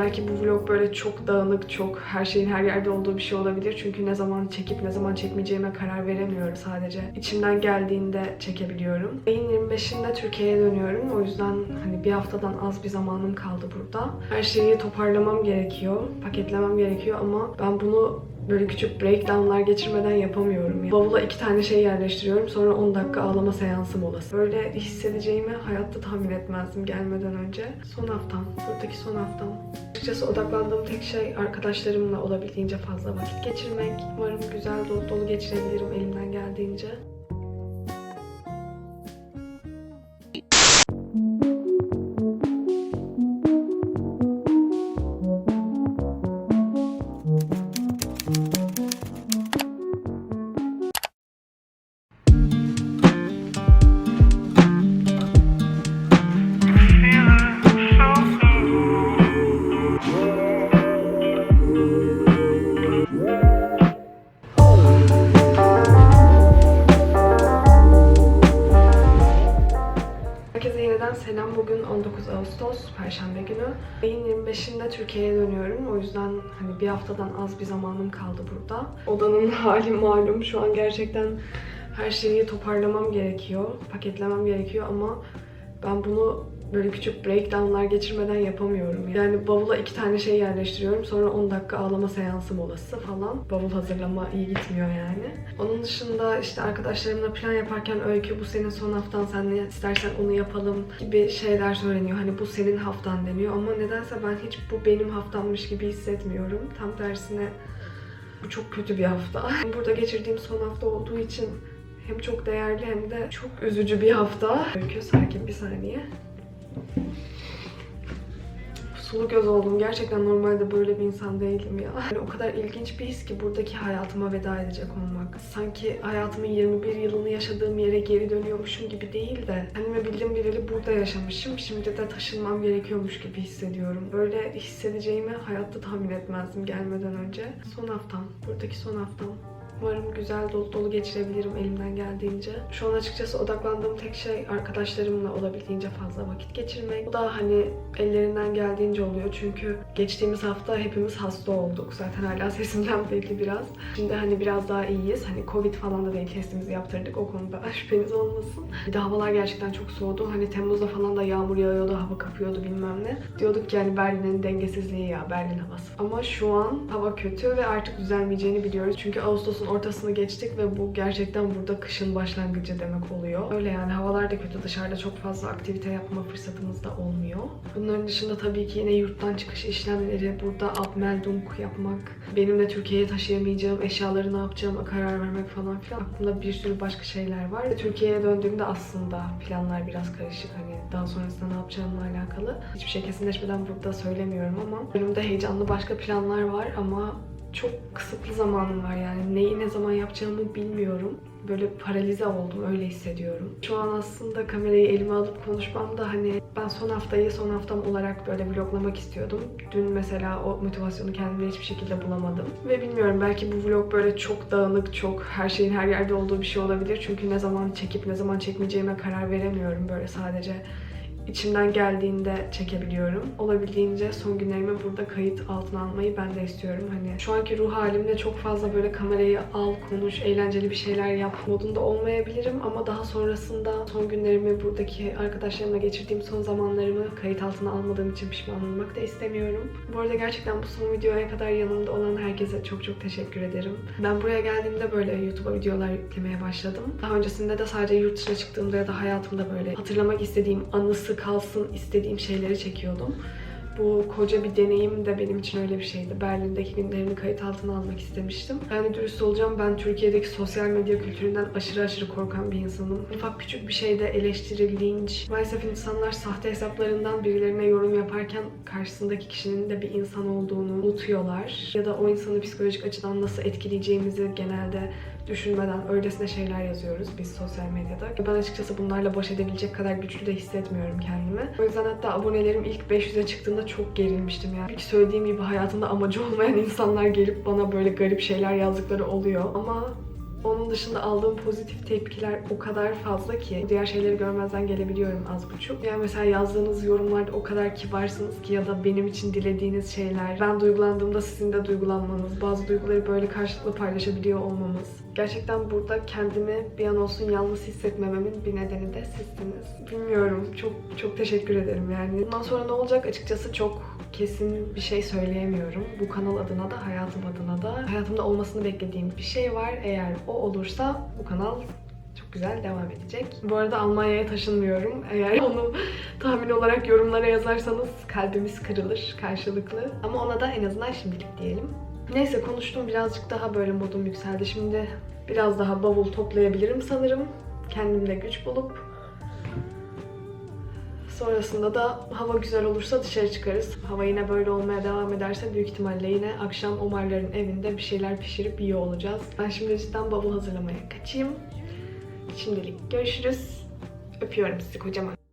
Belki bu vlog böyle çok dağınık, çok her şeyin her yerde olduğu bir şey olabilir. Çünkü ne zaman çekip ne zaman çekmeyeceğime karar veremiyorum sadece. İçimden geldiğinde çekebiliyorum. Ayın 25'inde Türkiye'ye dönüyorum. O yüzden hani bir haftadan az bir zamanım kaldı burada. Her şeyi toparlamam gerekiyor, paketlemem gerekiyor ama ben bunu böyle küçük breakdownlar geçirmeden yapamıyorum. ya. Bavula iki tane şey yerleştiriyorum. Sonra 10 dakika ağlama seansı molası. Böyle hissedeceğimi hayatta tahmin etmezdim gelmeden önce. Son haftam. Buradaki son haftam. Açıkçası odaklandığım tek şey arkadaşlarımla olabildiğince fazla vakit geçirmek. Umarım güzel dolu dolu geçirebilirim elimden geldiğince. 19 Ağustos, Perşembe günü. Ayın 25'inde Türkiye'ye dönüyorum. O yüzden hani bir haftadan az bir zamanım kaldı burada. Odanın hali malum. Şu an gerçekten her şeyi toparlamam gerekiyor, paketlemem gerekiyor ama ben bunu böyle küçük breakdownlar geçirmeden yapamıyorum. Yani bavula iki tane şey yerleştiriyorum. Sonra 10 dakika ağlama seansı molası falan. Bavul hazırlama iyi gitmiyor yani. Onun dışında işte arkadaşlarımla plan yaparken öykü bu senin son haftan sen ne istersen onu yapalım gibi şeyler söyleniyor. Hani bu senin haftan deniyor ama nedense ben hiç bu benim haftammış gibi hissetmiyorum. Tam tersine bu çok kötü bir hafta. Burada geçirdiğim son hafta olduğu için hem çok değerli hem de çok üzücü bir hafta. Öykü sakin bir saniye. Sulu göz oldum. Gerçekten normalde böyle bir insan değilim ya. Yani o kadar ilginç bir his ki buradaki hayatıma veda edecek olmak. Sanki hayatımın 21 yılını yaşadığım yere geri dönüyormuşum gibi değil de kendime bildiğim bileli burada yaşamışım. Şimdi de taşınmam gerekiyormuş gibi hissediyorum. Böyle hissedeceğimi hayatta tahmin etmezdim gelmeden önce. Son haftam. Buradaki son haftam. Umarım güzel dolu dolu geçirebilirim elimden geldiğince. Şu an açıkçası odaklandığım tek şey arkadaşlarımla olabildiğince fazla vakit geçirmek. Bu da hani ellerinden geldiğince oluyor çünkü geçtiğimiz hafta hepimiz hasta olduk. Zaten hala sesimden belli biraz. Şimdi hani biraz daha iyiyiz. Hani Covid falan da değil testimizi yaptırdık o konuda şüpheniz olmasın. Bir de havalar gerçekten çok soğudu. Hani Temmuz'da falan da yağmur yağıyordu, hava kapıyordu bilmem ne. Diyorduk ki yani Berlin'in dengesizliği ya Berlin havası. Ama şu an hava kötü ve artık düzelmeyeceğini biliyoruz. Çünkü Ağustos'un ortasını geçtik ve bu gerçekten burada kışın başlangıcı demek oluyor. Öyle yani havalar da kötü. Dışarıda çok fazla aktivite yapma fırsatımız da olmuyor. Bunların dışında tabii ki yine yurttan çıkış işlemleri, burada Abmeldung yapmak, benim de Türkiye'ye taşıyamayacağım eşyaları ne yapacağıma karar vermek falan filan. Aklımda bir sürü başka şeyler var. Türkiye'ye döndüğümde aslında planlar biraz karışık. Hani daha sonrasında ne yapacağımla alakalı. Hiçbir şey kesinleşmeden burada söylemiyorum ama önümde heyecanlı başka planlar var ama çok kısıtlı zamanım var yani. Neyi ne zaman yapacağımı bilmiyorum. Böyle paralize oldum, öyle hissediyorum. Şu an aslında kamerayı elime alıp konuşmam da hani ben son haftayı son haftam olarak böyle vloglamak istiyordum. Dün mesela o motivasyonu kendimde hiçbir şekilde bulamadım. Ve bilmiyorum belki bu vlog böyle çok dağınık, çok her şeyin her yerde olduğu bir şey olabilir. Çünkü ne zaman çekip ne zaman çekmeyeceğime karar veremiyorum. Böyle sadece içimden geldiğinde çekebiliyorum. Olabildiğince son günlerimi burada kayıt altına almayı ben de istiyorum. Hani şu anki ruh halimde çok fazla böyle kamerayı al, konuş, eğlenceli bir şeyler yap modunda olmayabilirim ama daha sonrasında son günlerimi buradaki arkadaşlarımla geçirdiğim son zamanlarımı kayıt altına almadığım için pişman olmak da istemiyorum. Bu arada gerçekten bu son videoya kadar yanımda olan herkese çok çok teşekkür ederim. Ben buraya geldiğimde böyle YouTube'a videolar yüklemeye başladım. Daha öncesinde de sadece yurt dışına çıktığımda ya da hayatımda böyle hatırlamak istediğim anısı kalsın istediğim şeyleri çekiyordum. Bu koca bir deneyim de benim için öyle bir şeydi. Berlin'deki günlerimi kayıt altına almak istemiştim. Yani dürüst olacağım ben Türkiye'deki sosyal medya kültüründen aşırı aşırı korkan bir insanım. Ufak küçük bir şeyde eleştiri, linç. Maalesef insanlar sahte hesaplarından birilerine yorum yaparken karşısındaki kişinin de bir insan olduğunu unutuyorlar. Ya da o insanı psikolojik açıdan nasıl etkileyeceğimizi genelde düşünmeden öylesine şeyler yazıyoruz biz sosyal medyada. Ben açıkçası bunlarla baş edebilecek kadar güçlü de hissetmiyorum kendimi. O yüzden hatta abonelerim ilk 500'e çıktığında çok gerilmiştim yani. İlk söylediğim gibi hayatımda amacı olmayan insanlar gelip bana böyle garip şeyler yazdıkları oluyor. Ama Onun dışında aldığım pozitif tepkiler o kadar fazla ki diğer şeyleri görmezden gelebiliyorum az buçuk. Yani mesela yazdığınız yorumlarda o kadar kibarsınız ki ya da benim için dilediğiniz şeyler. Ben duygulandığımda sizin de duygulanmanız, bazı duyguları böyle karşılıklı paylaşabiliyor olmamız. Gerçekten burada kendimi bir an olsun yalnız hissetmememin bir nedeni de sizsiniz. Bilmiyorum. Çok çok teşekkür ederim yani. Bundan sonra ne olacak açıkçası çok kesin bir şey söyleyemiyorum. Bu kanal adına da hayatım adına da hayatımda olmasını beklediğim bir şey var. Eğer o olursa bu kanal çok güzel devam edecek. Bu arada Almanya'ya taşınmıyorum. Eğer onu tahmin olarak yorumlara yazarsanız kalbimiz kırılır karşılıklı. Ama ona da en azından şimdilik diyelim. Neyse konuştum birazcık daha böyle modum yükseldi. Şimdi biraz daha bavul toplayabilirim sanırım. Kendimde güç bulup. Sonrasında da hava güzel olursa dışarı çıkarız. Hava yine böyle olmaya devam ederse büyük ihtimalle yine akşam Omarların evinde bir şeyler pişirip yiyor olacağız. Ben şimdi cidden bavul hazırlamaya kaçayım. Şimdilik görüşürüz. Öpüyorum sizi kocaman.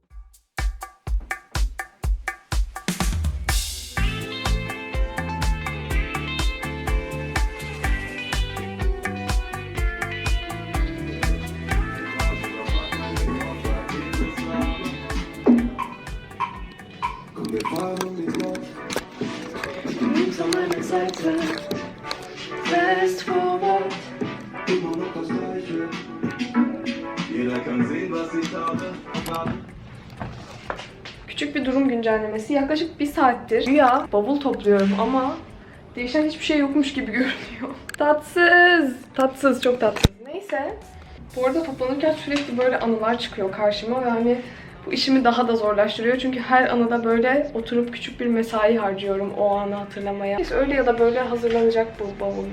Güncellemesi. Yaklaşık bir saattir güya bavul topluyorum ama değişen hiçbir şey yokmuş gibi görünüyor. Tatsız. Tatsız, çok tatsız. Neyse. Bu arada toplanırken sürekli böyle anılar çıkıyor karşıma ve hani bu işimi daha da zorlaştırıyor. Çünkü her anıda böyle oturup küçük bir mesai harcıyorum o anı hatırlamaya. Neyse öyle ya da böyle hazırlanacak bu bavul.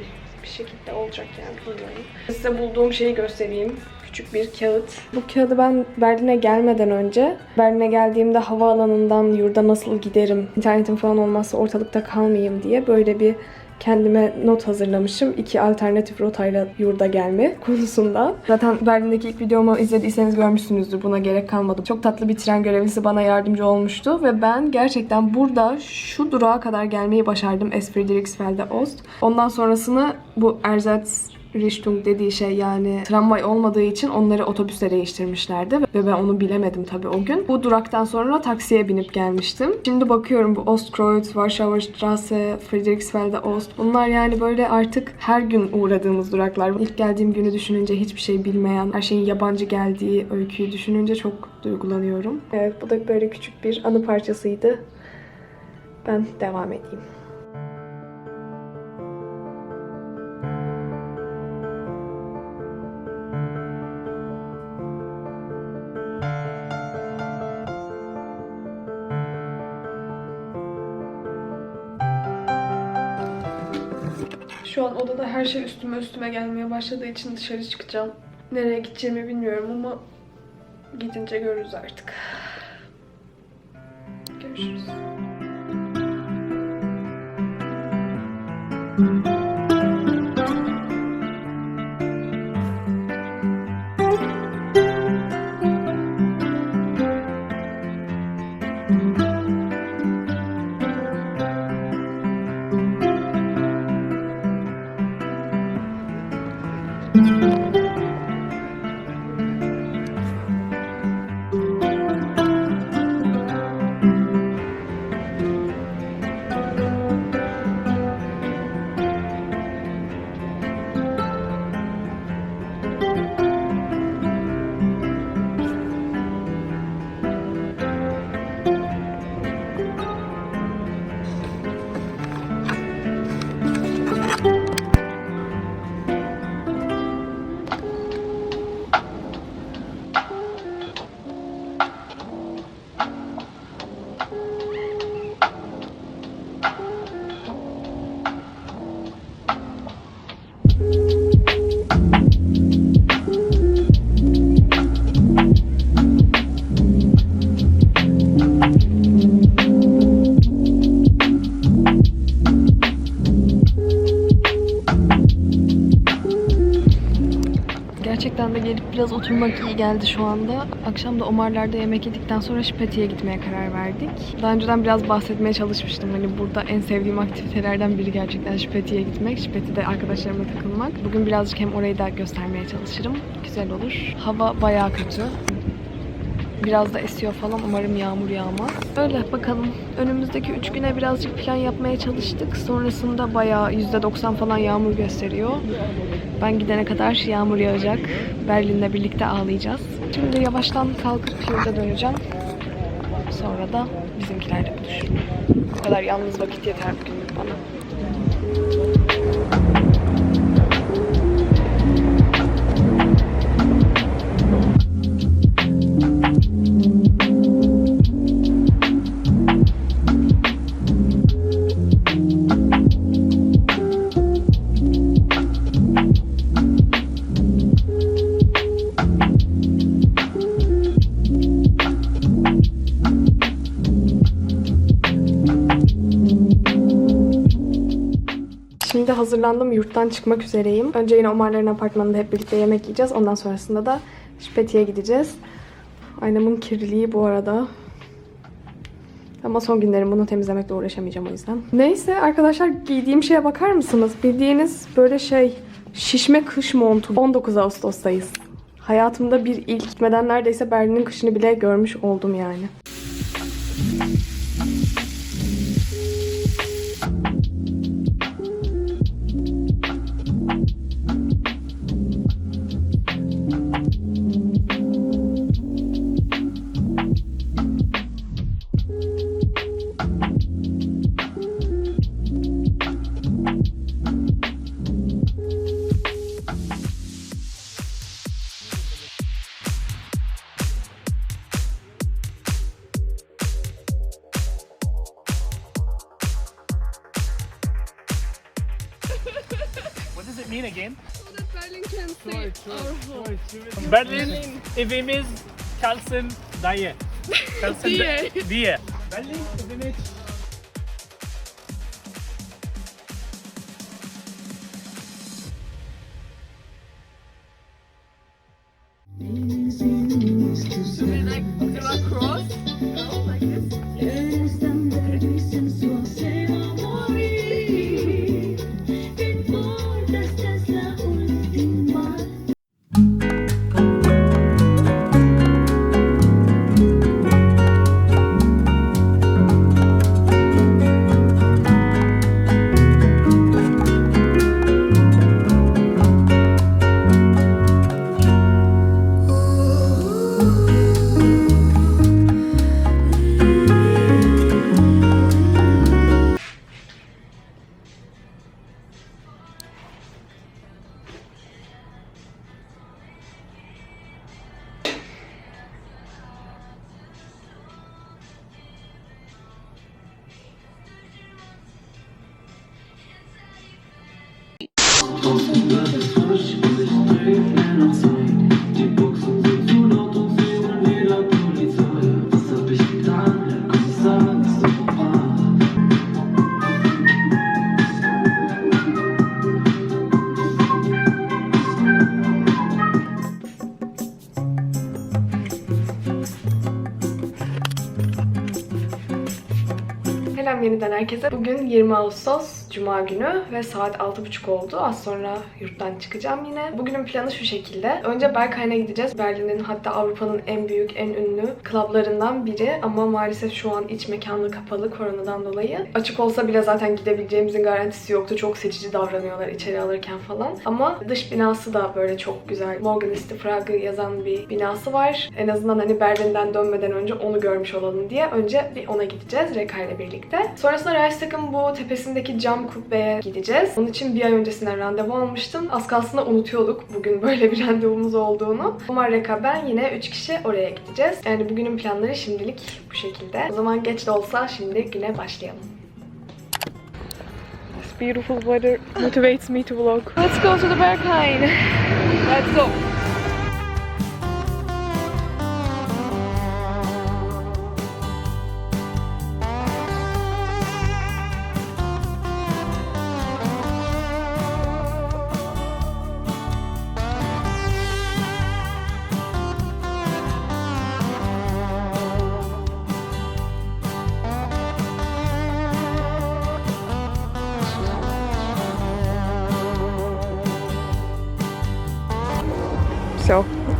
Bir şekilde olacak yani bilmiyorum. Size bulduğum şeyi göstereyim. Küçük bir kağıt. Bu kağıdı ben Berlin'e gelmeden önce, Berlin'e geldiğimde havaalanından yurda nasıl giderim, internetim falan olmazsa ortalıkta kalmayayım diye böyle bir kendime not hazırlamışım. İki alternatif rotayla yurda gelme konusunda. Zaten Berlin'deki ilk videomu izlediyseniz görmüşsünüzdür. Buna gerek kalmadı. Çok tatlı bir tren görevlisi bana yardımcı olmuştu ve ben gerçekten burada şu durağa kadar gelmeyi başardım. Es Friedrichsfelde Ost. Ondan sonrasını bu Ersatz Richtung dediği şey yani tramvay olmadığı için onları otobüse değiştirmişlerdi ve ben onu bilemedim tabii o gün. Bu duraktan sonra taksiye binip gelmiştim. Şimdi bakıyorum bu Ostkreuz, Warschauer Straße, Friedrichsfelde Ost bunlar yani böyle artık her gün uğradığımız duraklar. İlk geldiğim günü düşününce hiçbir şey bilmeyen, her şeyin yabancı geldiği öyküyü düşününce çok duygulanıyorum. Evet bu da böyle küçük bir anı parçasıydı. Ben devam edeyim. Şu an odada her şey üstüme üstüme gelmeye başladığı için dışarı çıkacağım. Nereye gideceğimi bilmiyorum ama gidince görürüz artık. Görüşürüz. Gelip biraz oturmak iyi geldi şu anda. Akşam da Omarlar'da yemek yedikten sonra Şipeti'ye gitmeye karar verdik. Daha önceden biraz bahsetmeye çalışmıştım. Hani burada en sevdiğim aktivitelerden biri gerçekten Şipeti'ye gitmek. Şipeti'de arkadaşlarımla takılmak. Bugün birazcık hem orayı da göstermeye çalışırım. Güzel olur. Hava bayağı kötü. Biraz da esiyor falan. Umarım yağmur yağmaz. Öyle bakalım. Önümüzdeki 3 güne birazcık plan yapmaya çalıştık. Sonrasında bayağı %90 falan yağmur gösteriyor. Ben gidene kadar yağmur yağacak. Berlin'le birlikte ağlayacağız. Şimdi yavaştan kalkıp yurda döneceğim. Sonra da bizimkilerle buluşurum. Bu kadar yalnız vakit yeter bugünlük bana. Hazırlandım. Yurttan çıkmak üzereyim. Önce yine Omarların apartmanında hep birlikte yemek yiyeceğiz. Ondan sonrasında da Şipeti'ye gideceğiz. Aynamın kirliliği bu arada. Ama son günlerim bunu temizlemekle uğraşamayacağım o yüzden. Neyse arkadaşlar giydiğim şeye bakar mısınız? Bildiğiniz böyle şey şişme kış montu. 19 Ağustos'tayız. Hayatımda bir ilk gitmeden neredeyse Berlin'in kışını bile görmüş oldum yani. Berlin evimiz kalsın dayı. Kalsın Diye. diye. Berlin evimiz Like yeniden herkese. Bugün 20 Ağustos Cuma günü ve saat 6.30 oldu. Az sonra yurttan çıkacağım yine. Bugünün planı şu şekilde. Önce Berghain'e gideceğiz. Berlin'in hatta Avrupa'nın en büyük, en ünlü klublarından biri. Ama maalesef şu an iç mekanlı kapalı koronadan dolayı. Açık olsa bile zaten gidebileceğimizin garantisi yoktu. Çok seçici davranıyorlar içeri alırken falan. Ama dış binası da böyle çok güzel. Morgeniste Prague yazan bir binası var. En azından hani Berlin'den dönmeden önce onu görmüş olalım diye. Önce bir ona gideceğiz Reka ile birlikte. Sonrasında Reichstag'ın bu tepesindeki cam kubbeye gideceğiz. Onun için bir ay öncesinden randevu almıştım. Az kalsın da unutuyorduk bugün böyle bir randevumuz olduğunu. Umar Reka ben yine 3 kişi oraya gideceğiz. Yani bugünün planları şimdilik bu şekilde. O zaman geç de olsa şimdi güne başlayalım. This beautiful weather motivates me to vlog. Let's go to the Berghain. Let's go.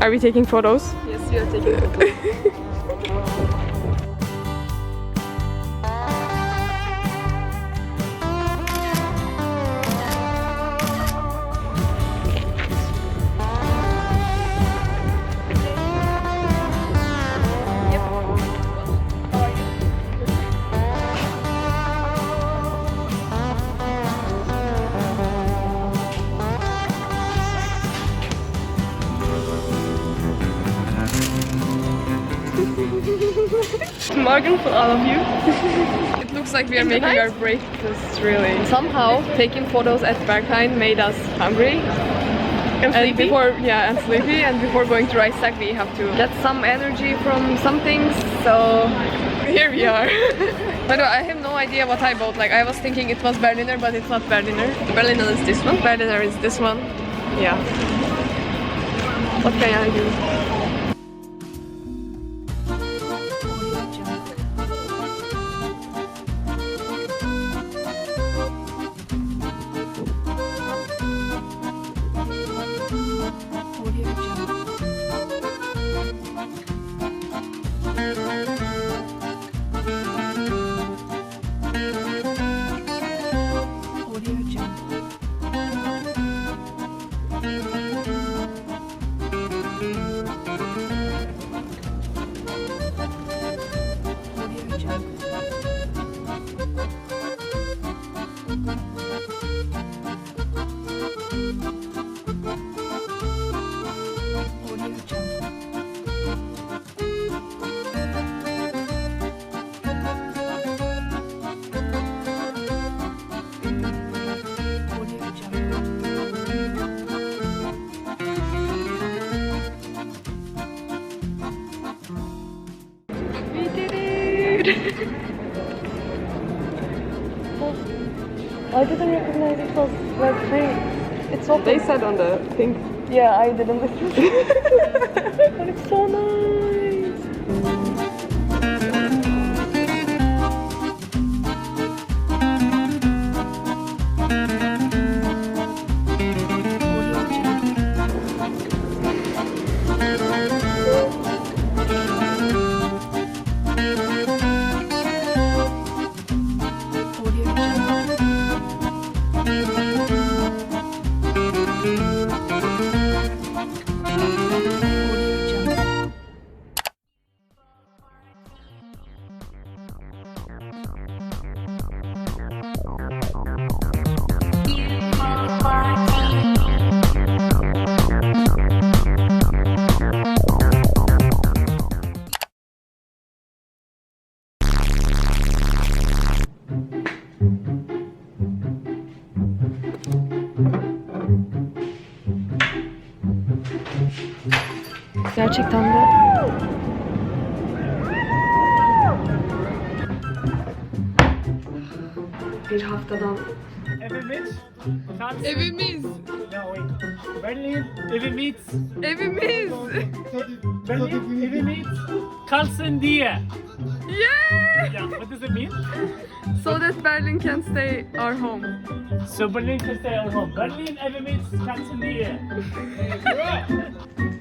Are we taking photos? Yes, we are taking photos. Morgan for all of you. it looks like we are making our break because really somehow taking photos at Berghain made us hungry. And, before yeah and sleepy and before going to Reichstag we have to get some energy from some things so here we are. By the way, I have no idea what I bought. Like I was thinking it was Berliner but it's not Berliner. Berliner is this one. Berliner is this one. Yeah. What can I do? I didn't recognize it was like free. It's open. They said on the thing. Yeah, I didn't. but it's so nice. Gerçekten de Bir haftadan Evimiz. Evimiz. Berlin. Evimiz. evimiz. Berlin. Evimiz. Kalsın diye. Yeah! Yeah, what does it mean? So that Berlin can stay our home. So Berlin can stay at home. Berlin evimiz kalsın diye.